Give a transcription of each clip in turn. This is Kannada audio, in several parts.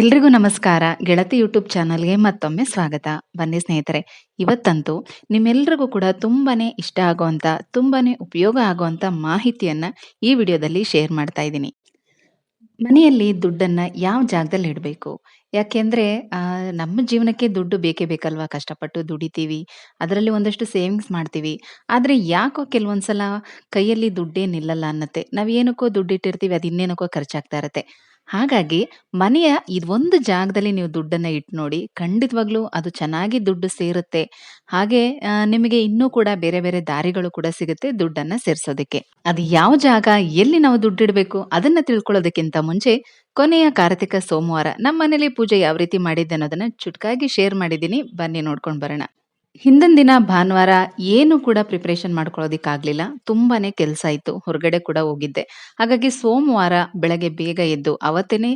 ಎಲ್ರಿಗೂ ನಮಸ್ಕಾರ. ಗೆಳತಿ ಯೂಟ್ಯೂಬ್ ಚಾನಲ್ಗೆ ಮತ್ತೊಮ್ಮೆ ಸ್ವಾಗತ. ಬನ್ನಿ ಸ್ನೇಹಿತರೆ, ಇವತ್ತಂತೂ ನಿಮ್ಮೆಲ್ರಿಗೂ ಕೂಡ ತುಂಬಾನೇ ಇಷ್ಟ ಆಗುವಂತ, ತುಂಬಾನೇ ಉಪಯೋಗ ಆಗುವಂತ ಮಾಹಿತಿಯನ್ನ ಈ ವಿಡಿಯೋದಲ್ಲಿ ಶೇರ್ ಮಾಡ್ತಾ ಇದ್ದೀನಿ. ಮನೆಯಲ್ಲಿ ದುಡ್ಡನ್ನ ಯಾವ ಜಾಗದಲ್ಲಿ ಇಡಬೇಕು? ಯಾಕೆಂದ್ರೆ ನಮ್ಮ ಜೀವನಕ್ಕೆ ದುಡ್ಡು ಬೇಕೇ ಬೇಕಲ್ವಾ? ಕಷ್ಟಪಟ್ಟು ದುಡಿತೀವಿ, ಅದರಲ್ಲಿ ಒಂದಷ್ಟು ಸೇವಿಂಗ್ಸ್ ಮಾಡ್ತೀವಿ. ಆದ್ರೆ ಯಾಕೋ ಕೆಲವೊಂದ್ಸಲ ಕೈಯಲ್ಲಿ ದುಡ್ಡೇ ನಿಲ್ಲಲ್ಲ ಅನ್ನತ್ತೆ. ನಾವ್ ಏನಕ್ಕೋ ದುಡ್ಡಿಟ್ಟಿರ್ತೀವಿ, ಅದು ಇನ್ನೇನಕ್ಕೋ ಖರ್ಚಾಗ್ತಾ ಇರತ್ತೆ. ಹಾಗಾಗಿ ಮನೆಯ ಇದೊಂದು ಜಾಗದಲ್ಲಿ ನೀವು ದುಡ್ಡನ್ನ ಇಟ್ಟು ನೋಡಿ ಖಂಡಿತವಾಗ್ಲೂ ಅದು ಚೆನ್ನಾಗಿ ದುಡ್ಡು ಸೇರುತ್ತೆ. ಹಾಗೆ ನಿಮಗೆ ಇನ್ನೂ ಕೂಡ ಬೇರೆ ಬೇರೆ ದಾರಿಗಳು ಕೂಡ ಸಿಗುತ್ತೆ ದುಡ್ಡನ್ನ ಸೇರ್ಸೋದಕ್ಕೆ. ಅದು ಯಾವ ಜಾಗ, ಎಲ್ಲಿ ನಾವು ದುಡ್ಡಿಡಬೇಕು ಅದನ್ನ ತಿಳ್ಕೊಳ್ಳೋದಕ್ಕಿಂತ ಮುಂಚೆ ಕೊನೆಯ ಕಾರ್ತಿಕ ಸೋಮವಾರ ನಮ್ಮ ಮನೇಲಿ ಪೂಜೆ ಯಾವ ರೀತಿ ಮಾಡಿದ್ದೆ ಅನ್ನೋದನ್ನ ಚುಟ್ಕಾಗಿ ಶೇರ್ ಮಾಡಿದ್ದೀನಿ. ಬನ್ನಿ ನೋಡ್ಕೊಂಡು ಬರೋಣ. ಹಿಂದಿನ ದಿನ ಭಾನುವಾರ ಏನು ಕೂಡ ಪ್ರಿಪರೇಷನ್ ಮಾಡ್ಕೊಳ್ಳೋದಿಕ್ಕಾಗ್ಲಿಲ್ಲ. ತುಂಬಾನೇ ಕೆಲಸ ಇತ್ತು. ಹೊರಗಡೆ ಕೂಡ ಹೋಗಿದ್ದೆ. ಹಾಗಾಗಿ ಸೋಮವಾರ ಬೆಳಗ್ಗೆ ಬೇಗ ಎದ್ದು ಅವತ್ತೇನೆ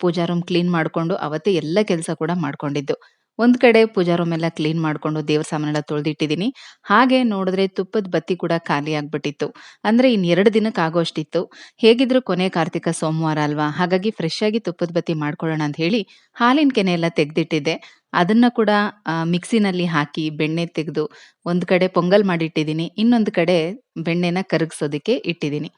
ಪೂಜಾ ರೂಮ್ ಕ್ಲೀನ್ ಮಾಡ್ಕೊಂಡು ಅವತ್ತೇ ಎಲ್ಲ ಕೆಲಸ ಕೂಡ ಮಾಡ್ಕೊಂಡಿದ್ದು. ಒಂದ್ ಕಡೆ ಪೂಜಾ ರೂಮ್ ಎಲ್ಲ ಕ್ಲೀನ್ ಮಾಡ್ಕೊಂಡು ದೇವ್ರ ಸಾಮಾನೆಲ್ಲ ತೊಳೆದಿಟ್ಟಿದ್ದೀನಿ. ಹಾಗೆ ನೋಡಿದ್ರೆ ತುಪ್ಪದ ಬತ್ತಿ ಕೂಡ ಖಾಲಿ ಆಗ್ಬಿಟ್ಟಿತ್ತು. ಅಂದ್ರೆ ಇನ್ ಎರಡು ದಿನಕ್ಕೆ ಆಗೋಷ್ಟಿತ್ತು. ಹೇಗಿದ್ರು ಕೊನೆ ಕಾರ್ತಿಕ ಸೋಮವಾರ ಅಲ್ವಾ? ಹಾಗಾಗಿ ಫ್ರೆಶ್ ಆಗಿ ತುಪ್ಪದ ಬತ್ತಿ ಮಾಡ್ಕೊಳ್ಳೋಣ ಅಂತ ಹೇಳಿ ಹಾಲಿನ ಕೆನೆ ಎಲ್ಲ ತೆಗ್ದಿಟ್ಟಿದ್ದೆ. ಅದನ್ನ ಕೂಡ ಮಿಕ್ಸಿನಲ್ಲಿ ಹಾಕಿ ಬೆಣ್ಣೆ ತೆಗೆದು ಒಂದು ಕಡೆ ಪೊಂಗಲ್ ಮಾಡಿಟ್ಟಿದ್ದೀನಿ, ಇನ್ನೊಂದು ಕಡೆ ಬೆಣ್ಣೆನ ಕರಗಿಸೋದಕ್ಕೆ ಇಟ್ಟಿದ್ದೀನಿ.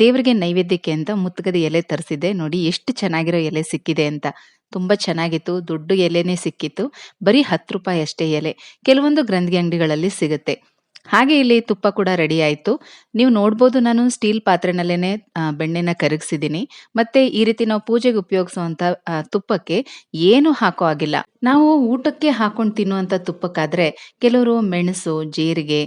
ದೇವ್ರಿಗೆ ನೈವೇದ್ಯಕ್ಕೆ ಅಂತ ಮುತ್ತುಗದ ಎಲೆ ತರಿಸಿದ್ದೆ. ನೋಡಿ ಎಷ್ಟು ಚೆನ್ನಾಗಿರೋ ಎಲೆ ಸಿಕ್ಕಿದೆ ಅಂತ. ತುಂಬ ಚೆನ್ನಾಗಿತ್ತು, ದೊಡ್ಡ ಎಲೆನೇ ಸಿಕ್ಕಿತ್ತು. ಬರೀ ಹತ್ತು ರೂಪಾಯಿ ಅಷ್ಟೇ ಎಲೆ. ಕೆಲವೊಂದು ಗ್ರಂಥಿ ಅಂಗಡಿಗಳಲ್ಲಿ ಸಿಗುತ್ತೆ. ಹಾಗೆ ಇಲ್ಲಿ ತುಪ್ಪ ಕೂಡ ರೆಡಿ ಆಯಿತು. ನೀವು ನೋಡ್ಬೋದು ನಾನು ಸ್ಟೀಲ್ ಪಾತ್ರೆನಲ್ಲೇನೆ ಬೆಣ್ಣೆನ ಕರಗಿಸಿದ್ದೀನಿ ಮತ್ತೆ ಈ ರೀತಿ ನಾವು ಪೂಜೆಗೆ ಉಪಯೋಗಿಸುವಂತ ತುಪ್ಪಕ್ಕೆ ಏನು ಹಾಕೋ ಆಗಿಲ್ಲ ನಾವು ಊಟಕ್ಕೆ ಹಾಕೊಂಡು ತಿನ್ನುವಂಥ ತುಪ್ಪಕ್ಕಾದ್ರೆ ಕೆಲವರು ಮೆಣಸು, ಜೀರಿಗೆ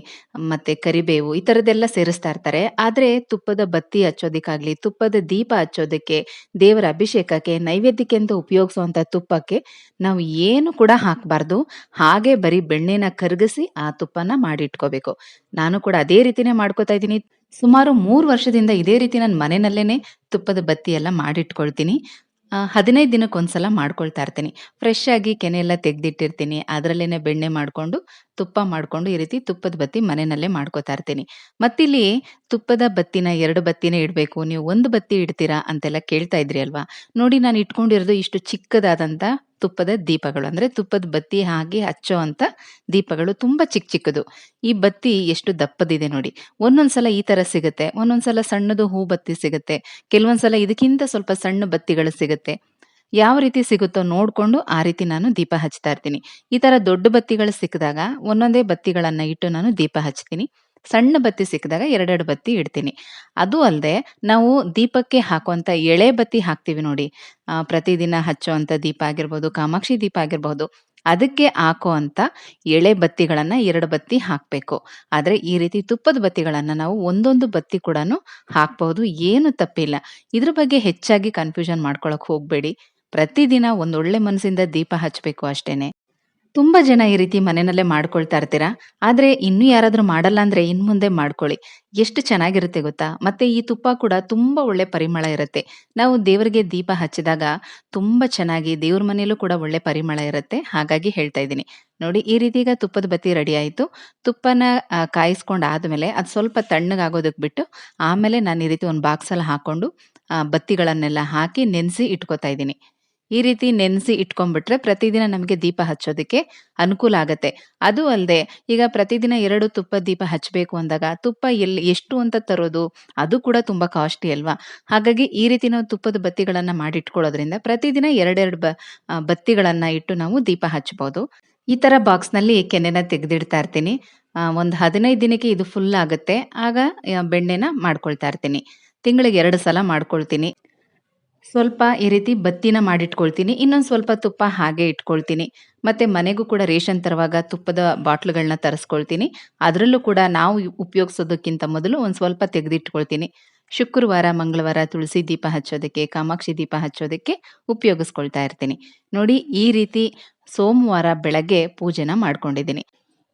ಮತ್ತೆ ಕರಿಬೇವು ಈ ತರದೆಲ್ಲ ಸೇರಿಸ್ತಾ ಇರ್ತಾರೆ. ಆದರೆ ತುಪ್ಪದ ಬತ್ತಿ ಹಚ್ಚೋದಿಕ್ಕಾಗ್ಲಿ, ತುಪ್ಪದ ದೀಪ ಹಚ್ಚೋದಕ್ಕೆ, ದೇವರ ಅಭಿಷೇಕಕ್ಕೆ, ನೈವೇದ್ಯಕ್ಕೆ ಅಂತ ಉಪಯೋಗಿಸುವಂತ ತುಪ್ಪಕ್ಕೆ ನಾವು ಏನು ಕೂಡ ಹಾಕಬಾರ್ದು. ಹಾಗೆ ಬರೀ ಬೆಣ್ಣೆನ ಕರಗಿಸಿ ಆ ತುಪ್ಪನ ಮಾಡಿಟ್ಕೋಬೇಕು. ನಾನು ಕೂಡ ಅದೇ ರೀತಿನೇ ಮಾಡ್ಕೋತಾ ಇದ್ದೀನಿ. ಸುಮಾರು ಮೂರು ವರ್ಷದಿಂದ ಇದೇ ರೀತಿ ನನ್ನ ಮನೆಯಲ್ಲೇನೆ ತುಪ್ಪದ ಬತ್ತಿ ಎಲ್ಲ ಮಾಡಿಟ್ಕೊಳ್ತೀನಿ. ಹದಿನೈದು ದಿನಕ್ಕೊಂದ್ಸಲ ಮಾಡ್ಕೊಳ್ತಾ ಇರ್ತೀನಿ. ಫ್ರೆಶ್ ಆಗಿ ಕೆನೆ ಎಲ್ಲ ತೆಗೆದಿಟ್ಟಿರ್ತೀನಿ. ಅದರಲ್ಲೇ ಬೆಣ್ಣೆ ಮಾಡಿಕೊಂಡು, ತುಪ್ಪ ಮಾಡಿಕೊಂಡು ಈ ರೀತಿ ತುಪ್ಪದ ಬತ್ತಿ ಮನೆಯಲ್ಲೇ ಮಾಡ್ಕೋತಾ ಇರ್ತೀನಿ. ಮತ್ತಿಲ್ಲಿ ತುಪ್ಪದ ಬತ್ತಿನ ಎರಡು ಬತ್ತಿನೇ ಇಡಬೇಕು. ನೀವು ಒಂದು ಬತ್ತಿ ಇಡ್ತೀರಾ ಅಂತೆಲ್ಲ ಕೇಳ್ತಾ ಇದ್ರಿ ಅಲ್ವಾ? ನೋಡಿ, ನಾನು ಇಟ್ಕೊಂಡಿರೋದು ಇಷ್ಟು ಚಿಕ್ಕದಾದಂತ ತುಪ್ಪದ ದೀಪಗಳು. ಅಂದ್ರೆ ತುಪ್ಪದ ಬತ್ತಿ ಹಾಗೆ ಹಚ್ಚೋ ಅಂತ ದೀಪಗಳು ತುಂಬಾ ಚಿಕ್ಕ ಚಿಕ್ಕದು. ಈ ಬತ್ತಿ ಎಷ್ಟು ದಪ್ಪದಿದೆ ನೋಡಿ. ಒಂದೊಂದ್ಸಲ ಈ ತರ ಸಿಗುತ್ತೆ. ಒಂದೊಂದ್ಸಲ ಸಣ್ಣದು ಹೂ ಬತ್ತಿ ಸಿಗುತ್ತೆ. ಕೆಲವೊಂದ್ಸಲ ಇದಕ್ಕಿಂತ ಸ್ವಲ್ಪ ಸಣ್ಣ ಬತ್ತಿಗಳು ಸಿಗುತ್ತೆ. ಯಾವ ರೀತಿ ಸಿಗುತ್ತೋ ನೋಡ್ಕೊಂಡು ಆ ರೀತಿ ನಾನು ದೀಪ ಹಚ್ತಾ ಇರ್ತೀನಿ. ಈ ತರ ದೊಡ್ಡ ಬತ್ತಿಗಳು ಸಿಕ್ಕಿದಾಗ ಒಂದೊಂದೇ ಬತ್ತಿಗಳನ್ನ ಇಟ್ಟು ನಾನು ದೀಪ ಹಚ್ತೀನಿ. ಸಣ್ಣ ಬತ್ತಿ ಸಿಕ್ಕಿದಾಗ ಎರಡೆರಡು ಬತ್ತಿ ಇಡ್ತೀನಿ. ಅದು ಅಲ್ಲದೆ ನಾವು ದೀಪಕ್ಕೆ ಹಾಕುವಂತ ಎಳೆ ಬತ್ತಿ ಹಾಕ್ತಿವಿ ನೋಡಿ. ಪ್ರತಿದಿನ ಹಚ್ಚುವಂತ ದೀಪ ಆಗಿರ್ಬೋದು, ಕಾಮಾಕ್ಷಿ ದೀಪ ಆಗಿರ್ಬೋದು, ಅದಕ್ಕೆ ಹಾಕೋ ಅಂತ ಎಳೆ ಬತ್ತಿಗಳನ್ನ ಎರಡು ಬತ್ತಿ ಹಾಕ್ಬೇಕು. ಆದ್ರೆ ಈ ರೀತಿ ತುಪ್ಪದ ಬತ್ತಿಗಳನ್ನ ನಾವು ಒಂದೊಂದು ಬತ್ತಿ ಕೂಡ ಹಾಕ್ಬಹುದು, ಏನು ತಪ್ಪಿಲ್ಲ. ಇದ್ರ ಬಗ್ಗೆ ಹೆಚ್ಚಾಗಿ ಕನ್ಫ್ಯೂಷನ್ ಮಾಡ್ಕೊಳಕ್ ಹೋಗಬೇಡಿ. ಪ್ರತಿದಿನ ಒಂದೊಳ್ಳೆ ಮನಸ್ಸಿಂದ ದೀಪ ಹಚ್ಬೇಕು ಅಷ್ಟೇನೆ. ತುಂಬಾ ಜನ ಈ ರೀತಿ ಮನೆಯಲ್ಲೇ ಮಾಡ್ಕೊಳ್ತಾ ಇರ್ತೀರಾ? ಆದ್ರೆ ಇನ್ನು ಯಾರಾದ್ರೂ ಮಾಡಲ್ಲ ಅಂದ್ರೆ ಇನ್ ಮುಂದೆ ಮಾಡ್ಕೊಳ್ಳಿ. ಎಷ್ಟು ಚೆನ್ನಾಗಿರುತ್ತೆ ಗೊತ್ತಾ? ಮತ್ತೆ ಈ ತುಪ್ಪ ಕೂಡ ತುಂಬಾ ಒಳ್ಳೆ ಪರಿಮಳ ಇರುತ್ತೆ. ನಾವು ದೇವರಿಗೆ ದೀಪ ಹಚ್ಚಿದಾಗ ತುಂಬಾ ಚೆನ್ನಾಗಿ ದೇವ್ರ ಮನೆಯಲ್ಲೂ ಕೂಡ ಒಳ್ಳೆ ಪರಿಮಳ ಇರುತ್ತೆ. ಹಾಗಾಗಿ ಹೇಳ್ತಾ ಇದ್ದೀನಿ. ನೋಡಿ, ಈ ರೀತಿ ತುಪ್ಪದ ಬತ್ತಿ ರೆಡಿ ಆಯ್ತು. ತುಪ್ಪನ ಕಾಯಿಸ್ಕೊಂಡು ಕಾಯಿಸ್ಕೊಂಡ್ ಆದ್ಮೇಲೆ ಅದು ಸ್ವಲ್ಪ ತಣ್ಣಗಾಗೋದಕ್ಕೆ ಬಿಟ್ಟು ಆಮೇಲೆ ನಾನು ಈ ರೀತಿ ಒಂದು ಬಾಕ್ಸಲ್ಲಿ ಹಾಕೊಂಡು ಬತ್ತಿಗಳನ್ನೆಲ್ಲ ಹಾಕಿ ನೆನೆಸಿ ಇಟ್ಕೋತಾ ಇದ್ದೀನಿ. ಈ ರೀತಿ ನೆನೆಸಿ ಇಟ್ಕೊಂಡ್ಬಿಟ್ರೆ ಪ್ರತಿದಿನ ನಮಗೆ ದೀಪ ಹಚ್ಚೋದಕ್ಕೆ ಅನುಕೂಲ ಆಗುತ್ತೆ. ಅದು ಅಲ್ಲದೆ ಈಗ ಪ್ರತಿದಿನ ಎರಡು ತುಪ್ಪ ದೀಪ ಹಚ್ಚಬೇಕು ಅಂದಾಗ ತುಪ್ಪ ಎಲ್ಲಿ, ಎಷ್ಟು ಅಂತ ತರೋದು ಅದು ಕೂಡ ತುಂಬಾ ಕಾಸ್ಟ್ಲಿ ಅಲ್ವಾ? ಹಾಗಾಗಿ ಈ ರೀತಿ ನಾವು ತುಪ್ಪದ ಬತ್ತಿಗಳನ್ನ ಮಾಡಿಟ್ಕೊಳ್ಳೋದ್ರಿಂದ ಪ್ರತಿದಿನ ಎರಡೆರಡು ಬ ಬತ್ತಿಗಳನ್ನು ಇಟ್ಟು ನಾವು ದೀಪ ಹಚ್ಚಬಹುದು ಈ ತರ ಬಾಕ್ಸ್ನಲ್ಲಿ ಕೆನೆನ ತೆಗೆದಿಡ್ತಾ ಇರ್ತೀನಿ. ಒಂದು ಹದಿನೈದು ದಿನಕ್ಕೆ ಇದು ಫುಲ್ ಆಗುತ್ತೆ. ಆಗ ಬೆಣ್ಣೆನ ಮಾಡ್ಕೊಳ್ತಾ ಇರ್ತೀನಿ. ತಿಂಗಳಿಗೆ ಎರಡು ಸಲ ಮಾಡ್ಕೊಳ್ತೀನಿ. ಸ್ವಲ್ಪ ಈ ರೀತಿ ಬತ್ತಿನ ಮಾಡಿಟ್ಕೊಳ್ತೀನಿ. ಇನ್ನೊಂದು ಸ್ವಲ್ಪ ತುಪ್ಪ ಹಾಗೆ ಇಟ್ಕೊಳ್ತೀನಿ. ಮತ್ತೆ ಮನೆಗೂ ಕೂಡ ರೇಷನ್ ತರುವಾಗ ತುಪ್ಪದ ಬಾಟ್ಲುಗಳನ್ನ ತರಿಸ್ಕೊಳ್ತೀನಿ. ಅದರಲ್ಲೂ ಕೂಡ ನಾವು ಉಪಯೋಗಿಸೋದಕ್ಕಿಂತ ಮೊದಲು ಒಂದು ಸ್ವಲ್ಪ ತೆಗೆದಿಟ್ಕೊಳ್ತೀನಿ. ಶುಕ್ರವಾರ, ಮಂಗಳವಾರ ತುಳಸಿ ದೀಪ ಹಚ್ಚೋದಕ್ಕೆ, ಕಾಮಾಕ್ಷಿ ದೀಪ ಹಚ್ಚೋದಕ್ಕೆ ಉಪಯೋಗಿಸ್ಕೊಳ್ತಾ ಇರ್ತೀನಿ. ನೋಡಿ ಈ ರೀತಿ ಸೋಮವಾರ ಬೆಳಗ್ಗೆ ಪೂಜೆನ ಮಾಡ್ಕೊಂಡಿದ್ದೀನಿ.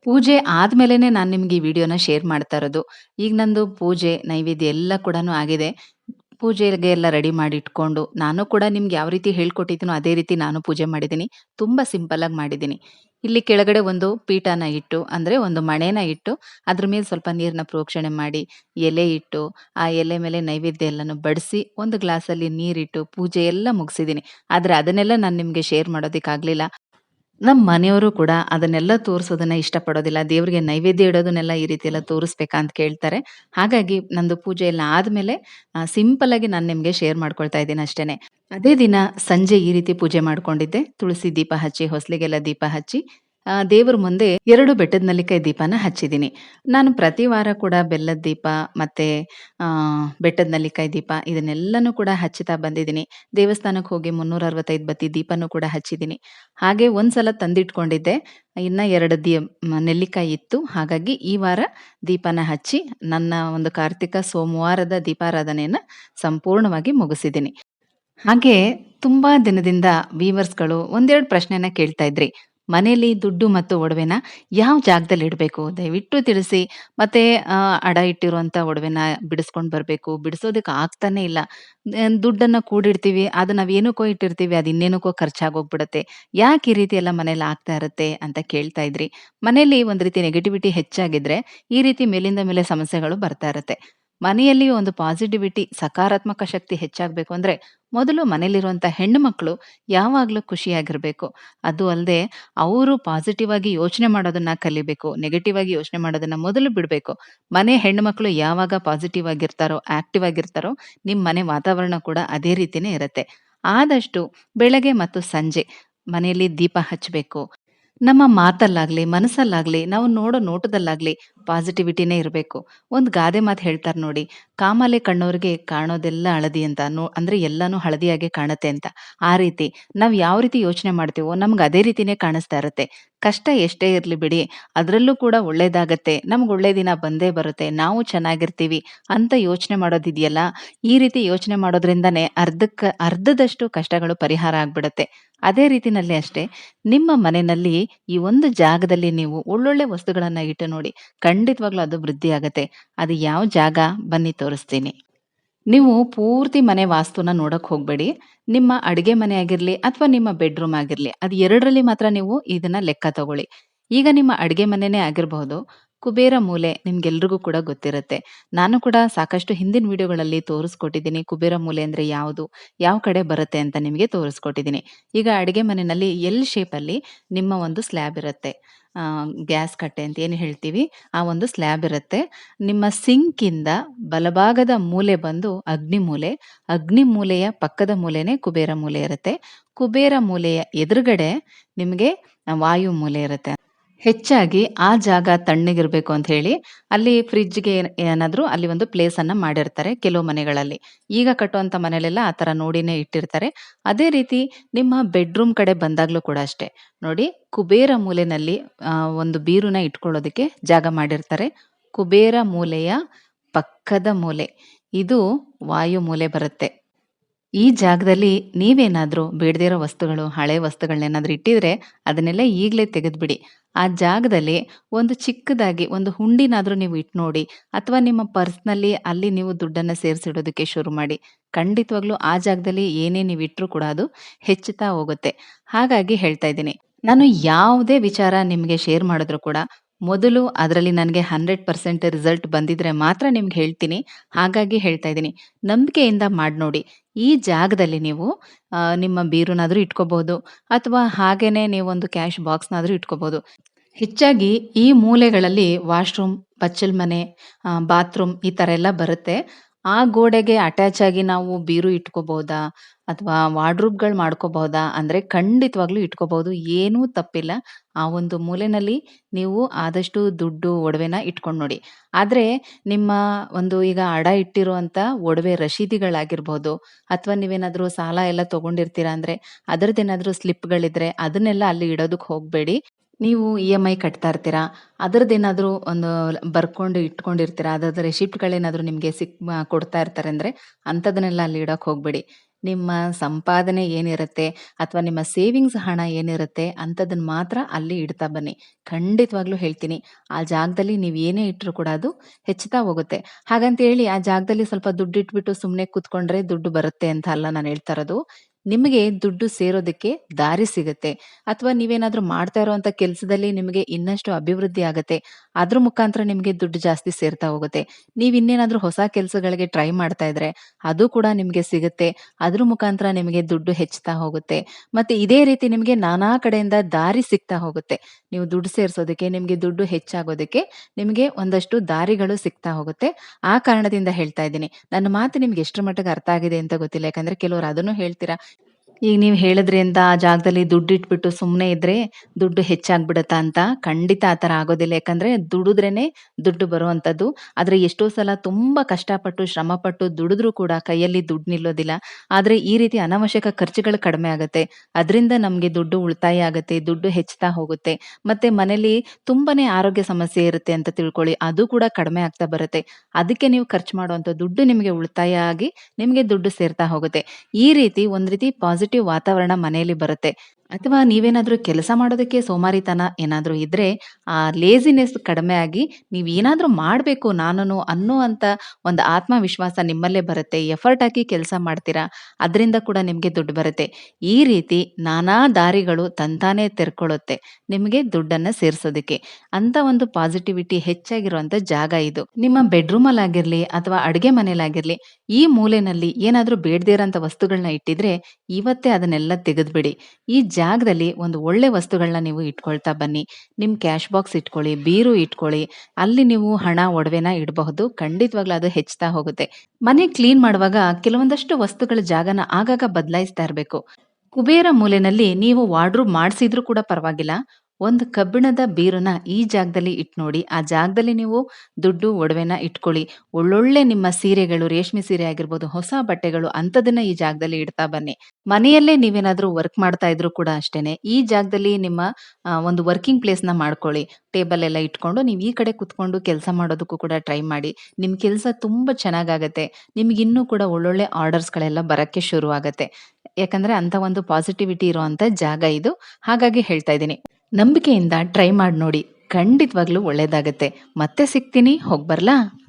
ಪೂಜೆ ಆದ್ಮೇಲೆನೆ ನಾನು ನಿಮ್ಗೆ ಈ ವಿಡಿಯೋನ ಶೇರ್ ಮಾಡ್ತಾ ಇರೋದು. ಈಗ ನಂದು ಪೂಜೆ, ನೈವೇದ್ಯ ಎಲ್ಲ ಕೂಡ ಆಗಿದೆ. ಪೂಜೆಗೆ ಎಲ್ಲ ರೆಡಿ ಮಾಡಿ ಇಟ್ಕೊಂಡು, ನಾನು ಕೂಡ ನಿಮ್ಗೆ ಯಾವ ರೀತಿ ಹೇಳ್ಕೊಟ್ಟಿದ್ದೀನೋ ಅದೇ ರೀತಿ ನಾನು ಪೂಜೆ ಮಾಡಿದ್ದೀನಿ. ತುಂಬ ಸಿಂಪಲ್ಲಾಗಿ ಮಾಡಿದ್ದೀನಿ. ಇಲ್ಲಿ ಕೆಳಗಡೆ ಒಂದು ಪೀಠನ ಇಟ್ಟು, ಅಂದ್ರೆ ಒಂದು ಮಣೆನ ಇಟ್ಟು, ಅದ್ರ ಮೇಲೆ ಸ್ವಲ್ಪ ನೀರನ್ನ ಪ್ರೋಕ್ಷಣೆ ಮಾಡಿ, ಎಲೆ ಇಟ್ಟು, ಆ ಎಲೆ ಮೇಲೆ ನೈವೇದ್ಯ ಎಲ್ಲಾನು ಬಡಿಸಿ, ಒಂದು ಗ್ಲಾಸಲ್ಲಿ ನೀರಿಟ್ಟು, ಪೂಜೆ ಎಲ್ಲ ಮುಗಿಸಿದ್ದೀನಿ. ಆದ್ರೆ ಅದನ್ನೆಲ್ಲ ನಾನು ನಿಮ್ಗೆ ಶೇರ್ ಮಾಡೋದಕ್ಕಾಗ್ಲಿಲ್ಲ. ನಮ್ಮ ಮನೆಯವರು ಕೂಡ ಅದನ್ನೆಲ್ಲ ತೋರಿಸೋದನ್ನ ಇಷ್ಟಪಡೋದಿಲ್ಲ. ದೇವರಿಗೆ ನೈವೇದ್ಯ ಇಡೋದನ್ನೆಲ್ಲ ಈ ರೀತಿ ಎಲ್ಲ ತೋರಿಸ್ಬೇಕಾ ಅಂತ ಕೇಳ್ತಾರೆ. ಹಾಗಾಗಿ ನಂದು ಪೂಜೆ ಎಲ್ಲ ಆದ್ಮೇಲೆ ಸಿಂಪಲ್ ಆಗಿ ನಾನು ನಿಮ್ಗೆ ಶೇರ್ ಮಾಡ್ಕೊಳ್ತಾ ಇದ್ದೀನಿ ಅಷ್ಟೇನೆ. ಅದೇ ದಿನ ಸಂಜೆ ಈ ರೀತಿ ಪೂಜೆ ಮಾಡ್ಕೊಂಡಿದ್ದೆ. ತುಳಸಿ ದೀಪ ಹಚ್ಚಿ, ಹೊಸ್ಲಿಗೆಲ್ಲ ದೀಪ ಹಚ್ಚಿ, ದೇವ್ರ ಮುಂದೆ ಎರಡು ಬೆಟ್ಟದ ನಲ್ಲಿಕಾಯಿ ದೀಪನ ಹಚ್ಚಿದ್ದೀನಿ. ನಾನು ಪ್ರತಿ ವಾರ ಕೂಡ ಬೆಲ್ಲದ ದೀಪ ಮತ್ತೆ ಬೆಟ್ಟದ ನಲ್ಲಿಕಾಯಿ ದೀಪ ಇದನ್ನೆಲ್ಲನೂ ಕೂಡ ಹಚ್ಚುತ್ತಾ ಬಂದಿದ್ದೀನಿ. ದೇವಸ್ಥಾನಕ್ಕೆ ಹೋಗಿ 365 ಬತ್ತಿ ದೀಪನೂ ಕೂಡ ಹಚ್ಚಿದ್ದೀನಿ. ಹಾಗೆ ಒಂದ್ಸಲ ತಂದಿಟ್ಕೊಂಡಿದ್ದೆ. ಇನ್ನ ಎರಡು ದಿ ನೆಲ್ಲಿಕಾಯಿ ಇತ್ತು. ಹಾಗಾಗಿ ಈ ವಾರ ದೀಪನ ಹಚ್ಚಿ, ನನ್ನ ಒಂದು ಕಾರ್ತಿಕ ಸೋಮವಾರದ ದೀಪಾರಾಧನೆಯನ್ನ ಸಂಪೂರ್ಣವಾಗಿ ಮುಗಿಸಿದ್ದೀನಿ. ಹಾಗೆ ತುಂಬಾ ದಿನದಿಂದ ವೀವರ್ಸ್‌ಗಳು ಒಂದೆರಡು ಪ್ರಶ್ನೆನ ಕೇಳ್ತಾ ಇದ್ರಿ. ಮನೇಲಿ ದುಡ್ಡು ಮತ್ತು ಒಡವೆನ ಯಾವ ಜಾಗದಲ್ಲಿ ಇಡಬೇಕು? ದಯವಿಟ್ಟು ತಿಳಿಸಿ. ಮತ್ತೆ ಅಡ ಇಟ್ಟಿರುವಂತ ಒಡವೆನ ಬಿಡಿಸ್ಕೊಂಡು ಬರಬೇಕು ಬಿಡಿಸೋದಕ್ಕೆ ಆಗ್ತಾನೆ ಇಲ್ಲ. ದುಡ್ಡನ್ನ ಕೂಡಿಡ್ತೀವಿ. ಅದು ನಾವು ಏನಕ್ಕೋ ಇಟ್ಟಿರ್ತೀವಿ. ಅದು ಇನ್ನೇನಕ್ಕೋ ಖರ್ಚಾಗೋಗ್ಬಿಡತ್ತೆ ಯಾಕೆ ಈ ರೀತಿ ಎಲ್ಲ ಮನೇಲಿ ಆಗ್ತಾ ಇರುತ್ತೆ ಅಂತ ಕೇಳ್ತಾ ಇದ್ರಿ. ಮನೇಲಿ ಒಂದ್ ರೀತಿ ನೆಗೆಟಿವಿಟಿ ಹೆಚ್ಚಾಗಿದ್ರೆ, ಈ ರೀತಿ ಮೇಲಿಂದ ಮೇಲೆ ಸಮಸ್ಯೆಗಳು ಬರ್ತಾ ಇರುತ್ತೆ. ಮನೆಯಲ್ಲಿ ಒಂದು ಪಾಸಿಟಿವಿಟಿ ಸಕಾರಾತ್ಮಕ ಶಕ್ತಿ ಹೆಚ್ಚಾಗಬೇಕು ಅಂದ್ರೆ, ಮೊದಲು ಮನೇಲಿರುವಂಥ ಹೆಣ್ಣು ಮಕ್ಕಳು ಯಾವಾಗಲೂ ಖುಷಿಯಾಗಿರಬೇಕು ಅದು ಅಲ್ಲದೆ ಅವರು ಪಾಸಿಟಿವ್ ಆಗಿ ಯೋಚನೆ ಮಾಡೋದನ್ನ ಕಲಿಬೇಕು. ನೆಗೆಟಿವ್ ಆಗಿ ಯೋಚನೆ ಮಾಡೋದನ್ನ ಮೊದಲು ಬಿಡಬೇಕು ಮನೆ ಹೆಣ್ಣು ಮಕ್ಕಳು ಯಾವಾಗ ಪಾಸಿಟಿವ್ ಆಗಿರ್ತಾರೋ, ಆಕ್ಟಿವ್ ಆಗಿರ್ತಾರೋ, ನಿಮ್ಮ ಮನೆ ವಾತಾವರಣ ಕೂಡ ಅದೇ ರೀತಿನೇ ಇರುತ್ತೆ. ಆದಷ್ಟು ಬೆಳಗ್ಗೆ ಮತ್ತು ಸಂಜೆ ಮನೆಯಲ್ಲಿ ದೀಪ ಹಚ್ಬೇಕು. ನಮ್ಮ ಮಾತಲ್ಲಾಗ್ಲಿ, ಮನಸ್ಸಲ್ಲಾಗ್ಲಿ, ನಾವು ನೋಡೋ ನೋಟದಲ್ಲಾಗ್ಲಿ ಪಾಸಿಟಿವಿಟಿನೇ ಇರಬೇಕು ಒಂದು ಗಾದೆ ಮಾತು ಹೇಳ್ತಾರೆ ನೋಡಿ, "ಕಾಮಾಲೆ ಕಣ್ಣವ್ರಿಗೆ ಕಾಣೋದೆಲ್ಲ ಹಳದಿ" ಅಂತ. ನೋ ಅಂದ್ರೆ ಎಲ್ಲನೂ ಹಳದಿಯಾಗೆ ಕಾಣುತ್ತೆ ಅಂತ. ಆ ರೀತಿ ನಾವು ಯಾವ ರೀತಿ ಯೋಚನೆ ಮಾಡ್ತೀವೋ ನಮ್ಗೆ ಅದೇ ರೀತಿನೇ ಕಾಣಿಸ್ತಾ ಇರುತ್ತೆ. ಕಷ್ಟ ಎಷ್ಟೇ ಇರಲಿ ಬಿಡಿ, ಅದರಲ್ಲೂ ಕೂಡ ಒಳ್ಳೇದಾಗತ್ತೆ. ನಮ್ಗೆ ಒಳ್ಳೆ ದಿನ ಬಂದೇ ಬರುತ್ತೆ. ನಾವು ಚೆನ್ನಾಗಿರ್ತೀವಿ ಅಂತ ಯೋಚನೆ ಮಾಡೋದಿದೆಯಲ್ಲ, ಈ ರೀತಿ ಯೋಚನೆ ಮಾಡೋದ್ರಿಂದನೇ ಅರ್ಧಕ್ಕ ಅರ್ಧದಷ್ಟು ಕಷ್ಟಗಳು ಪರಿಹಾರ ಆಗ್ಬಿಡುತ್ತೆ. ಅದೇ ರೀತಿನಲ್ಲಿ ಅಷ್ಟೇ, ನಿಮ್ಮ ಮನೆನಲ್ಲಿ ಈ ಒಂದು ಜಾಗದಲ್ಲಿ ನೀವು ಒಳ್ಳೊಳ್ಳೆ ವಸ್ತುಗಳನ್ನ ಇಟ್ಟು ನೋಡಿ. ಖಂಡಿತವಾಗ್ಲೂ ಅದು ವೃದ್ಧಿ ಆಗತ್ತೆ. ಅದು ಯಾವ ಜಾಗ ಬನ್ನಿ ತೋರಿಸ್ತೀನಿ. ನೀವು ಪೂರ್ತಿ ಮನೆ ವಾಸ್ತುನ ನೋಡಕ್ ಹೋಗ್ಬೇಡಿ. ನಿಮ್ಮ ಅಡಿಗೆ ಮನೆ ಆಗಿರ್ಲಿ ಅಥವಾ ನಿಮ್ಮ ಬೆಡ್‌ರೂಮ್ ಆಗಿರ್ಲಿ, ಅದು ಎರಡರಲ್ಲಿ ಮಾತ್ರ ನೀವು ಇದನ್ನ ಲೆಕ್ಕ ತಗೊಳ್ಳಿ. ಈಗ ನಿಮ್ಮ ಅಡಿಗೆ ಮನೆನೇ ಆಗಿರಬಹುದು. ಕುಬೇರ ಮೂಲೆ ನಿಮ್ಗೆಲ್ರಿಗೂ ಕೂಡ ಗೊತ್ತಿರುತ್ತೆ. ನಾನು ಕೂಡ ಸಾಕಷ್ಟು ಹಿಂದಿನ ವಿಡಿಯೋಗಳಲ್ಲಿ ತೋರಿಸ್ಕೊಟ್ಟಿದ್ದೀನಿ. ಕುಬೇರ ಮೂಲೆ ಅಂದರೆ ಯಾವುದು? ಯಾವ ಕಡೆ ಬರುತ್ತೆ ಅಂತ ನಿಮಗೆ ತೋರಿಸ್ಕೊಟ್ಟಿದ್ದೀನಿ. ಈಗ ಅಡುಗೆ ಮನೆಯಲ್ಲಿ ಎಲ್ ಶೇಪಲ್ಲಿ ನಿಮ್ಮ ಒಂದು ಸ್ಲ್ಯಾಬ್ ಇರುತ್ತೆ. ಗ್ಯಾಸ್ ಕಟ್ಟೆ ಅಂತ ಏನು ಹೇಳ್ತೀವಿ, ಆ ಒಂದು ಸ್ಲ್ಯಾಬ್ ಇರುತ್ತೆ. ನಿಮ್ಮ ಸಿಂಕಿಂದ ಬಲಭಾಗದ ಮೂಲೆ ಬಂದು ಅಗ್ನಿ ಮೂಲೆ. ಅಗ್ನಿ ಮೂಲೆಯ ಪಕ್ಕದ ಮೂಲೆನೇ ಕುಬೇರ ಮೂಲೆ ಇರುತ್ತೆ. ಕುಬೇರ ಮೂಲೆಯ ಎದುರುಗಡೆ ನಿಮಗೆ ವಾಯು ಮೂಲೆ ಇರುತ್ತೆ. ಹೆಚ್ಚಾಗಿ ಆ ಜಾಗ ತಣ್ಣಗಿರ್ಬೇಕು ಅಂತ ಹೇಳಿ, ಅಲ್ಲಿ ಫ್ರಿಜ್ಗೆ ಏನಾದ್ರು ಅಲ್ಲಿ ಒಂದು ಪ್ಲೇಸನ್ನ ಮಾಡಿರ್ತಾರೆ ಕೆಲವು ಮನೆಗಳಲ್ಲಿ. ಈಗ ಕಟ್ಟುವಂತ ಮನೆಯಲ್ಲೆಲ್ಲ ಆ ತರ ನೋಡಿನೇ ಇಟ್ಟಿರ್ತಾರೆ. ಅದೇ ರೀತಿ ನಿಮ್ಮ ಬೆಡ್‌ರೂಮ್ ಕಡೆ ಬಂದಾಗ್ಲೂ ಕೂಡ ಅಷ್ಟೇ. ನೋಡಿ ಕುಬೇರ ಮೂಲೆನಲ್ಲಿ ಅ ಒಂದು ಬೀರುನ ಇಟ್ಕೊಳ್ಳೋದಕ್ಕೆ ಜಾಗ ಮಾಡಿರ್ತಾರೆ. ಕುಬೇರ ಮೂಲೆಯ ಪಕ್ಕದ ಮೂಲೆ. ಇದು ವಾಯು ಮೂಲೆ ಬರುತ್ತೆ. ಈ ಜಾಗದಲ್ಲಿ ನೀವೇನಾದ್ರೂ ಬೇಡದಿರೋ ವಸ್ತುಗಳು, ಹಳೆ ವಸ್ತುಗಳನ್ನೇನಾದರೂ ಇಟ್ಟಿದ್ರೆ, ಅದನ್ನೆಲ್ಲ ಈಗಲೇ ತೆಗೆದ್ಬಿಡಿ. ಆ ಜಾಗದಲ್ಲಿ ಒಂದು ಚಿಕ್ಕದಾಗಿ ಒಂದು ಹುಂಡಿನಾದ್ರೂ ನೀವು ಇಟ್ಟು ನೋಡಿ. ಅಥವಾ ನಿಮ್ಮ ಪರ್ಸ್‌ನಲ್ಲಿ ಅಲ್ಲಿ ನೀವು ದುಡ್ಡನ್ನ ಸೇರಿಸಿಡೋದಕ್ಕೆ ಶುರು ಮಾಡಿ. ಖಂಡಿತವಾಗ್ಲೂ ಆ ಜಾಗದಲ್ಲಿ ಏನೇ ನೀವು ಇಟ್ರೂ ಕೂಡ ಅದು ಹೆಚ್ಚುತ್ತಾ ಹೋಗುತ್ತೆ. ಹಾಗಾಗಿ ಹೇಳ್ತಾ ಇದ್ದೀನಿ. ನಾನು ಯಾವುದೇ ವಿಚಾರ ನಿಮ್ಗೆ ಶೇರ್ ಮಾಡಿದ್ರು ಕೂಡ, ಮೊದಲು ಅದರಲ್ಲಿ ನನಗೆ 100% ರಿಸಲ್ಟ್ ಬಂದಿದ್ರೆ ಮಾತ್ರ ನಿಮ್ಗೆ ಹೇಳ್ತೀನಿ. ಹಾಗಾಗಿ ಹೇಳ್ತಾ ಇದ್ದೀನಿ. ನಂಬಿಕೆಯಿಂದ ಮಾಡಿ ನೋಡಿ. ಈ ಜಾಗದಲ್ಲಿ ನೀವು ನಿಮ್ಮ ಬೀರುನಾದರೂ ಇಟ್ಕೋಬಹುದು. ಅಥವಾ ಹಾಗೇನೆ ನೀವೊಂದು ಕ್ಯಾಶ್ ಬಾಕ್ಸ್ನಾದರೂ ಇಟ್ಕೋಬಹುದು. ಹೆಚ್ಚಾಗಿ ಈ ಮೂಲೆಗಳಲ್ಲಿ ವಾಶ್‌ರೂಮ್, ಬಚ್ಚಲ್ ಮನೆ ಬಾತ್ರೂಮ್ ಈ ಥರ ಎಲ್ಲ ಬರುತ್ತೆ. ಆ ಗೋಡೆಗೆ ಅಟ್ಯಾಚ್ ಆಗಿ ನಾವು ಬೀರು ಇಟ್ಕೋಬಹುದಾ? ಅಥವಾ ವಾರ್ಡ್ರೂಬ್ಗಳು ಮಾಡ್ಕೋಬಹುದಾ? ಅಂದ್ರೆ ಖಂಡಿತವಾಗ್ಲೂ ಇಟ್ಕೋಬಹುದು. ಏನೂ ತಪ್ಪಿಲ್ಲ. ಆ ಒಂದು ಮೂಲೆನಲ್ಲಿ ನೀವು ಆದಷ್ಟು ದುಡ್ಡು, ಒಡವೆನ ಇಟ್ಕೊಂಡ್ ನೋಡಿ. ಆದ್ರೆ ನಿಮ್ಮ ಒಂದು ಈಗ ಅಡ ಇಟ್ಟಿರುವಂಥ ಒಡವೆ ರಶೀದಿಗಳಾಗಿರ್ಬೋದು ಅಥವಾ ನೀವೇನಾದರೂ ಸಾಲ ಎಲ್ಲ ತಗೊಂಡಿರ್ತೀರಾ ಅಂದ್ರೆ, ಅದರದ್ದೇನಾದರೂ ಸ್ಲಿಪ್‌ಗಳಿದ್ರೆ ಅದನ್ನೆಲ್ಲ ಅಲ್ಲಿ ಇಡೋದಕ್ಕೆ ಹೋಗಬೇಡಿ ನೀವು ಇ ಎಂ ಐ ಕಟ್ತಾ ಇರ್ತೀರಾ, ಅದರದ್ದೇನಾದರೂ ಒಂದು ಬರ್ಕೊಂಡು ಇಟ್ಕೊಂಡಿರ್ತೀರಾ, ಅದ್ರದ್ದು ರೆಸಿಪ್ಟ್ಗಳೇನಾದರೂ ನಿಮಗೆ ಸಿಕ್ ಕೊಡ್ತಾ ಇರ್ತಾರೆ ಅಂದ್ರೆ, ಅಂಥದ್ದನ್ನೆಲ್ಲ ಅಲ್ಲಿ ಇಡೋಕ್ ಹೋಗ್ಬೇಡಿ. ನಿಮ್ಮ ಸಂಪಾದನೆ ಏನಿರುತ್ತೆ ಅಥವಾ ನಿಮ್ಮ ಸೇವಿಂಗ್ಸ್ ಹಣ ಏನಿರುತ್ತೆ ಅಂಥದ್ದನ್ನ ಮಾತ್ರ ಅಲ್ಲಿ ಇಡ್ತಾ ಬನ್ನಿ. ಖಂಡಿತವಾಗ್ಲೂ ಹೇಳ್ತೀನಿ. ಆ ಜಾಗದಲ್ಲಿ ನೀವು ಏನೇ ಇಟ್ಟರು ಕೂಡ ಅದು ಹೆಚ್ಚುತ್ತಾ ಹೋಗುತ್ತೆ. ಹಾಗಂತ ಹೇಳಿ ಆ ಜಾಗದಲ್ಲಿ ಸ್ವಲ್ಪ ದುಡ್ಡಿಟ್ಬಿಟ್ಟು ಸುಮ್ಮನೆ ಕೂತ್ಕೊಂಡ್ರೆ ದುಡ್ಡು ಬರುತ್ತೆ ಅಂತ ಅಲ್ಲ ನಾನು ಹೇಳ್ತಾ ಇರೋದು. ನಿಮಗೆ ದುಡ್ಡು ಸೇರೋದಕ್ಕೆ ದಾರಿ ಸಿಗುತ್ತೆ. ಅಥವಾ ನೀವೇನಾದ್ರೂ ಮಾಡ್ತಾ ಇರುವಂತ ಕೆಲಸದಲ್ಲಿ ನಿಮಗೆ ಇನ್ನಷ್ಟು ಅಭಿವೃದ್ಧಿ ಆಗತ್ತೆ. ಅದ್ರ ಮುಖಾಂತರ ನಿಮಗೆ ದುಡ್ಡು ಜಾಸ್ತಿ ಸೇರ್ತಾ ಹೋಗುತ್ತೆ. ನೀವು ಇನ್ನೇನಾದ್ರೂ ಹೊಸ ಕೆಲಸಗಳಿಗೆ ಟ್ರೈ ಮಾಡ್ತಾ ಇದ್ರೆ ಅದು ಕೂಡ ನಿಮ್ಗೆ ಸಿಗುತ್ತೆ. ಅದ್ರ ಮುಖಾಂತರ ನಿಮಗೆ ದುಡ್ಡು ಹೆಚ್ಚುತ್ತಾ ಹೋಗುತ್ತೆ. ಮತ್ತೆ ಇದೇ ರೀತಿ ನಿಮ್ಗೆ ನಾನಾ ಕಡೆಯಿಂದ ದಾರಿ ಸಿಗ್ತಾ ಹೋಗುತ್ತೆ. ನೀವು ದುಡ್ಡು ಸೇರ್ಸೋದಕ್ಕೆ, ನಿಮ್ಗೆ ದುಡ್ಡು ಹೆಚ್ಚಾಗೋದಕ್ಕೆ ನಿಮ್ಗೆ ಒಂದಷ್ಟು ದಾರಿಗಳು ಸಿಗ್ತಾ ಹೋಗುತ್ತೆ. ಆ ಕಾರಣದಿಂದ ಹೇಳ್ತಾ ಇದ್ದೀನಿ. ನನ್ನ ಮಾತು ನಿಮ್ಗೆ ಎಷ್ಟರ ಮಟ್ಟಿಗೆ ಅರ್ಥ ಆಗಿದೆ ಅಂತ ಗೊತ್ತಿಲ್ಲ. ಯಾಕಂದ್ರೆ ಕೆಲವರು ಅದನ್ನು ಹೇಳ್ತೀರಾ, ಈಗ ನೀವು ಹೇಳಿದ್ರಿಂದ ಆ ಜಾಗದಲ್ಲಿ ದುಡ್ಡಿಟ್ಬಿಟ್ಟು ಸುಮ್ಮನೆ ಇದ್ರೆ ದುಡ್ಡು ಹೆಚ್ಚಾಗ್ಬಿಡತ್ತಾ ಅಂತ? ಖಂಡಿತ ಆ ಥರ ಆಗೋದಿಲ್ಲ. ಯಾಕಂದ್ರೆ ದುಡಿದ್ರೇ ದುಡ್ಡು ಬರುವಂಥದ್ದು ಆದ್ರೆ ಎಷ್ಟೋ ಸಲ ತುಂಬಾ ಕಷ್ಟಪಟ್ಟು, ಶ್ರಮಪಟ್ಟು ದುಡಿದ್ರೂ ಕೂಡ ಕೈಯಲ್ಲಿ ದುಡ್ಡು ನಿಲ್ಲೋದಿಲ್ಲ. ಆದ್ರೆ ಈ ರೀತಿ ಅನವಶ್ಯಕ ಖರ್ಚುಗಳು ಕಡಿಮೆ ಆಗುತ್ತೆ ಅದರಿಂದ ನಮಗೆ ದುಡ್ಡು ಉಳಿತಾಯ ಆಗುತ್ತೆ ದುಡ್ಡು ಹೆಚ್ಚುತ್ತಾ ಹೋಗುತ್ತೆ. ಮತ್ತೆ ಮನೇಲಿ ತುಂಬಾ ಆರೋಗ್ಯ ಸಮಸ್ಯೆ ಇರುತ್ತೆ ಅಂತ ತಿಳ್ಕೊಳ್ಳಿ. ಅದು ಕೂಡ ಕಡಿಮೆ ಆಗ್ತಾ ಬರುತ್ತೆ. ಅದಕ್ಕೆ ನೀವು ಖರ್ಚು ಮಾಡುವಂತ ದುಡ್ಡು ನಿಮಗೆ ಉಳಿತಾಯ ಆಗಿ ನಿಮಗೆ ದುಡ್ಡು ಸೇರ್ತಾ ಹೋಗುತ್ತೆ. ಈ ರೀತಿ ಒಂದು ರೀತಿ ಪಾಸಿಟಿವ್ ವಾತಾವರಣ ಮನೆಯಲ್ಲಿ ಬರುತ್ತೆ. ಅಥವಾ ನೀವೇನಾದರೂ ಕೆಲಸ ಮಾಡೋದಕ್ಕೆ ಸೋಮಾರಿತನ ಏನಾದರೂ ಇದ್ರೆ, ಆ ಲೇಜಿನೆಸ್ ಕಡಿಮೆ ಆಗಿ ನೀವ್ ಮಾಡಬೇಕು ನಾನು ಅನ್ನೋ ಅನ್ನುವಂತ ಒಂದು ಆತ್ಮವಿಶ್ವಾಸ ನಿಮ್ಮಲ್ಲೇ ಬರುತ್ತೆ. ಎಫರ್ಟ್ ಹಾಕಿ ಕೆಲಸ ಮಾಡ್ತೀರಾ. ಅದರಿಂದ ಕೂಡ ನಿಮಗೆ ದುಡ್ಡು ಬರುತ್ತೆ. ಈ ರೀತಿ ನಾನಾ ದಾರಿಗಳು ತಂತಾನೇ ತೆರ್ಕೊಳ್ಳುತ್ತೆ. ನಿಮಗೆ ದುಡ್ಡನ್ನ ಸೇರಿಸೋದಕ್ಕೆ ಅಂತ ಒಂದು ಪಾಸಿಟಿವಿಟಿ ಹೆಚ್ಚಾಗಿರುವಂಥ ಜಾಗ ಇದು. ನಿಮ್ಮ ಬೆಡ್‌ರೂಮಲ್ಲಿ ಆಗಿರ್ಲಿ ಅಥವಾ ಅಡುಗೆ ಮನೇಲಾಗಿರಲಿ ಈ ಮೂಲೆನಲ್ಲಿ ಏನಾದರೂ ಬೇಡದೇ ಇರೋಂಥ ವಸ್ತುಗಳನ್ನ ಇಟ್ಟಿದ್ರೆ ಇವತ್ತೇ ಅದನ್ನೆಲ್ಲ ತೆಗೆದುಬಿಡಿ ಈ ಜಾಗದಲ್ಲಿ ಒಂದು ಒಳ್ಳೆ ವಸ್ತುಗಳನ್ನ ನೀವು ಇಟ್ಕೊಳ್ತಾ ಬನ್ನಿ. ನಿಮ್ ಕ್ಯಾಶ್ ಬಾಕ್ಸ್ ಇಟ್ಕೊಳ್ಳಿ, ಬೀರು ಇಟ್ಕೊಳ್ಳಿ. ಅಲ್ಲಿ ನೀವು ಹಣ, ಒಡವೆನ ಇಡಬಹುದು. ಖಂಡಿತವಾಗ್ಲೂ ಅದು ಹೆಚ್ಚುತ್ತಾ ಹೋಗುತ್ತೆ. ಮನೆ ಕ್ಲೀನ್ ಮಾಡುವಾಗ ಕೆಲವೊಂದಷ್ಟು ವಸ್ತುಗಳ ಜಾಗನ ಆಗಾಗ ಬದಲಾಯಿಸ್ತಾ ಇರಬೇಕು ಕುಬೇರ ಮೂಲೆನಲ್ಲಿ ನೀವು ವಾರ್ಡ್ರೂಬ್ ಮಾಡ್ಸಿದ್ರು ಕೂಡ ಪರವಾಗಿಲ್ಲ. ಒಂದು ಕಬ್ಬಿಣದ ಬೀರನ್ನ ಈ ಜಾಗದಲ್ಲಿ ಇಟ್ಟು ನೋಡಿ. ಆ ಜಾಗದಲ್ಲಿ ನೀವು ದುಡ್ಡು, ಒಡವೆನ ಇಟ್ಕೊಳ್ಳಿ. ಒಳ್ಳೊಳ್ಳೆ ನಿಮ್ಮ ಸೀರೆಗಳು, ರೇಷ್ಮೆ ಸೀರೆ ಆಗಿರ್ಬೋದು, ಹೊಸ ಬಟ್ಟೆಗಳು ಅಂಥದನ್ನ ಈ ಜಾಗದಲ್ಲಿ ಇಡ್ತಾ ಬನ್ನಿ. ಮನೆಯಲ್ಲೇ ನೀವೇನಾದ್ರೂ ವರ್ಕ್ ಮಾಡ್ತಾ ಇದ್ರು ಕೂಡ ಅಷ್ಟೇನೆ. ಈ ಜಾಗದಲ್ಲಿ ನಿಮ್ಮ ಒಂದು ವರ್ಕಿಂಗ್ ಪ್ಲೇಸ್‌ನ ಮಾಡ್ಕೊಳ್ಳಿ. ಟೇಬಲ್ ಎಲ್ಲ ಇಟ್ಕೊಂಡು ನೀವು ಈ ಕಡೆ ಕುತ್ಕೊಂಡು ಕೆಲಸ ಮಾಡೋದಕ್ಕೂ ಕೂಡ ಟ್ರೈ ಮಾಡಿ. ನಿಮ್ಮ ಕೆಲಸ ತುಂಬಾ ಚೆನ್ನಾಗಾಗತ್ತೆ. ನಿಮ್ಗೆ ಇನ್ನೂ ಕೂಡ ಒಳ್ಳೊಳ್ಳೆ ಆರ್ಡರ್ಸ್‌ಗಳೆಲ್ಲ ಬರೋಕ್ಕೆ ಶುರು ಆಗತ್ತೆ. ಯಾಕಂದ್ರೆ ಅಂತ ಒಂದು ಪಾಸಿಟಿವಿಟಿ ಇರುವಂತ ಜಾಗ ಇದು. ಹಾಗಾಗಿ ಹೇಳ್ತಾ ಇದ್ದೀನಿ. ನಂಬಿಕೆಯಿಂದ ಟ್ರೈ ಮಾಡಿ ನೋಡಿ. ಖಂಡಿತವಾಗ್ಲೂ ಒಳ್ಳೇದಾಗತ್ತೆ. ಮತ್ತೆ ಸಿಗ್ತೀನಿ. ಹೋಗ್ಬರ್ಲಾ?